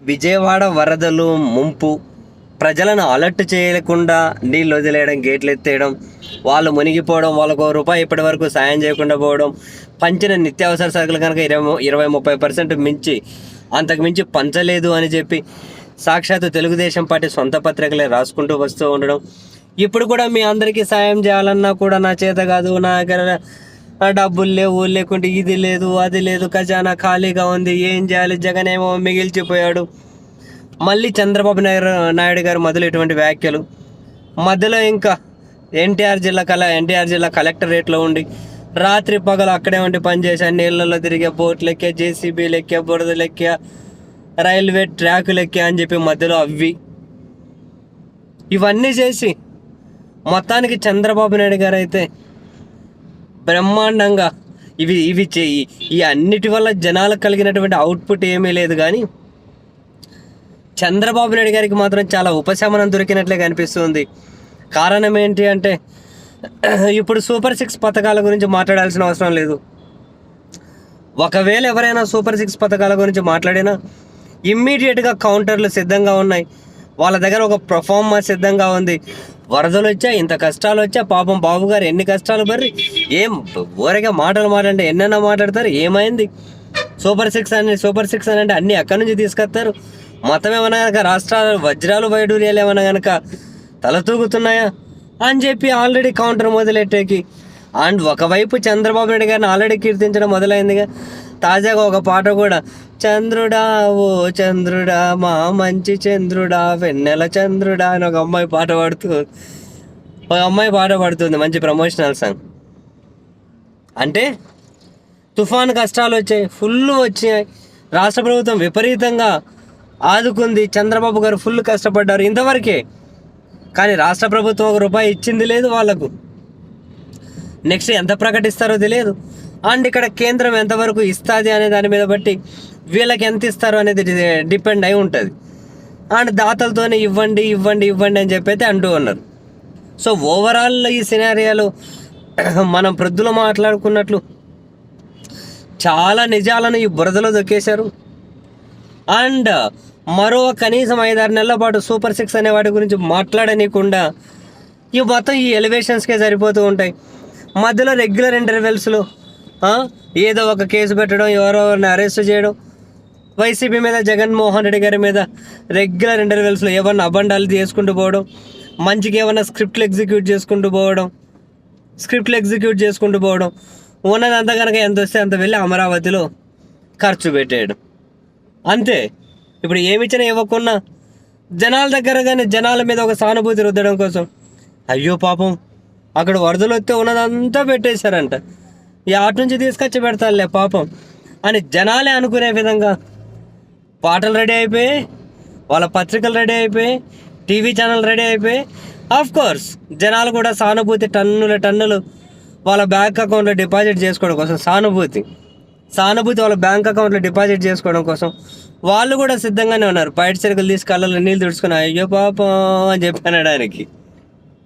విజయవాడ వరదలు ముంపు ప్రజలను అలర్ట్ చేయకుండా నీళ్ళు వదిలేయడం గేట్లు ఎత్తేయడం వాళ్ళు మునిగిపోవడం వాళ్ళకు ఒక రూపాయి ఇప్పటి వరకు సాయం చేయకుండా పోవడం పంచిన నిత్యావసర సరుకులు కనుక ఇరవై ఇరవై ముప్పై పర్సెంట్ మించి అంతకు మించి పంచలేదు అని చెప్పి సాక్షాత్తు తెలుగుదేశం పార్టీ సొంత పత్రికలే రాసుకుంటూ వస్తూ ఉండడం. ఇప్పుడు కూడా మీ అందరికీ సాయం చేయాలన్నా కూడా నా చేత కాదు నా దగ్గర డబ్బులు లేవు లేకుంటే ఇది లేదు అది లేదు ఖజానా ఖాళీగా ఉంది ఏం చేయాలి? జగన్ ఏమో మిగిల్చిపోయాడు. మళ్ళీ చంద్రబాబు నాయుడు నాయుడు గారు మొదలు ఇటువంటి వ్యాఖ్యలు. మధ్యలో ఇంకా ఎన్టీఆర్ జిల్లా కల ఎన్టీఆర్ జిల్లా కలెక్టరేట్లో ఉండి రాత్రి పగలు అక్కడే ఉండి పనిచేసా నీళ్ళల్లో తిరిగే బోట్లు ఎక్కే జేసీబీలు ఎక్కే బురదలు ఎక్కా రైల్వే ట్రాకులు ఎక్కా అని చెప్పి మధ్యలో అవి ఇవన్నీ చేసి మొత్తానికి చంద్రబాబు నాయుడు గారు అయితే బ్రహ్మాండంగా ఇవి ఇవి చేయి. ఈ అన్నిటి వల్ల జనాలకు కలిగినటువంటి అవుట్పుట్ ఏమీ లేదు కానీ చంద్రబాబు నాయుడు గారికి మాత్రం చాలా ఉపశమనం దొరికినట్లే కనిపిస్తుంది. కారణం ఏంటి అంటే ఇప్పుడు సూపర్ సిక్స్ పథకాల గురించి మాట్లాడాల్సిన అవసరం లేదు. ఒకవేళ ఎవరైనా సూపర్ సిక్స్ పథకాల గురించి మాట్లాడినా ఇమ్మీడియట్గా కౌంటర్లు సిద్ధంగా ఉన్నాయి. వాళ్ళ దగ్గర ఒక ప్రొఫార్మర్ సిద్ధంగా ఉంది. వరదలు వచ్చా ఇంత కష్టాలు వచ్చా పాపం బాబు గారు ఎన్ని కష్టాలు బర్రి ఏం ఊరగా మాటలు మాట్లాడంటే ఎన్నైనా మాట్లాడతారు ఏమైంది? సూపర్ సిక్స్ అని సూపర్ సిక్స్ అని అంటే అన్ని అక్కడి నుంచి తీసుకొస్తారు. మొత్తం ఏమన్నా కనుక రాష్ట్రాలు వజ్రాలు వైడూర్యాలు ఏమైనా కనుక తల తూగుతున్నాయా అని చెప్పి ఆల్రెడీ కౌంటర్ మొదలెట్టేకి అండ్ ఒకవైపు చంద్రబాబు నాయుడు గారిని ఆల్రెడీ కీర్తించడం మొదలైందిగా. తాజాగా ఒక పాట కూడా చంద్రుడా ఓ చంద్రుడా మా మంచి చంద్రుడా వెన్నెల చంద్రుడా అని ఒక అమ్మాయి పాట పాడుతూ ఒక అమ్మాయి పాట పాడుతుంది మంచి ప్రమోషనల్ సాంగ్ అంటే తుఫాన్ కష్టాలు వచ్చాయి ఫుల్ వచ్చాయి రాష్ట్ర ప్రభుత్వం విపరీతంగా ఆదుకుంది చంద్రబాబు గారు ఫుల్ కష్టపడ్డారు ఇంతవరకే. కానీ రాష్ట్ర ప్రభుత్వం ఒక రూపాయి ఇచ్చింది లేదు వాళ్ళకు. నెక్స్ట్ ఎంత ప్రకటిస్తారో తెలియదు. అండ్ ఇక్కడ కేంద్రం ఎంతవరకు ఇస్తుంది అనే దాని మీద బట్టి వీళ్ళకి ఎంత ఇస్తారో అనేది డిపెండ్ అయి ఉంటుంది. అండ్ దాతలతోనే ఇవ్వండి ఇవ్వండి ఇవ్వండి అని చెప్పి అయితే అంటూ ఉన్నారు. సో ఓవరాల్ ఈ సినారియాలో మనం ప్రొద్దులో మాట్లాడుకున్నట్లు చాలా నిజాలను ఈ బురదలో దొక్కేశారు. అండ్ మరో కనీసం ఐదారు నెలల పాటు సూపర్ సిక్స్ అనే వాటి గురించి మాట్లాడనీయకుండా ఈ మొత్తం ఈ ఎలివేషన్స్కే సరిపోతూ ఉంటాయి. మధ్యలో రెగ్యులర్ ఇంటర్వెల్స్లో ఏదో ఒక కేసు పెట్టడం ఎవరో ఎవరిని అరెస్ట్ చేయడం. వైసీపీ మీద జగన్మోహన్ రెడ్డి గారి మీద రెగ్యులర్ ఇంటర్వెల్స్లో ఏమన్నా అబండాలు చేసుకుంటూ పోవడం మంచికి ఏమన్నా స్క్రిప్ట్లు ఎగ్జిక్యూట్ చేసుకుంటూ పోవడం స్క్రిప్ట్లు ఎగ్జిక్యూట్ చేసుకుంటూ పోవడం ఉన్నదంతా కనుక ఎంత వస్తే అంత వెళ్ళి అమరావతిలో ఖర్చు పెట్టేయడం. అంతే. ఇప్పుడు ఏమిచ్చినా ఇవ్వకున్నా జనాల దగ్గర కానీ జనాల మీద ఒక సానుభూతి రుద్దడం కోసం అయ్యో పాపం అక్కడ వరదలు వస్తే ఉన్నదంతా పెట్టేశారంట. ఈ ఆట నుంచి తీసుకొచ్చి పెడతారులే పాపం అని జనాలే అనుకునే విధంగా పాటలు రెడీ అయిపోయి వాళ్ళ పత్రికలు రెడీ అయిపోయి టీవీ ఛానల్ రెడీ అయిపోయి ఆఫ్ కోర్స్ జనాలు కూడా సానుభూతి టన్నుల టన్నులు వాళ్ళ బ్యాంక్ అకౌంట్లో డిపాజిట్ చేసుకోవడం కోసం సానుభూతి సానుభూతి వాళ్ళ బ్యాంక్ అకౌంట్లో డిపాజిట్ చేసుకోవడం కోసం వాళ్ళు కూడా సిద్ధంగానే ఉన్నారు. బయట సరుకులు తీసి కళ్ళలో నీళ్ళు తుడుచుకుని అయ్యో పాపం అని చెప్పి అనడానికి.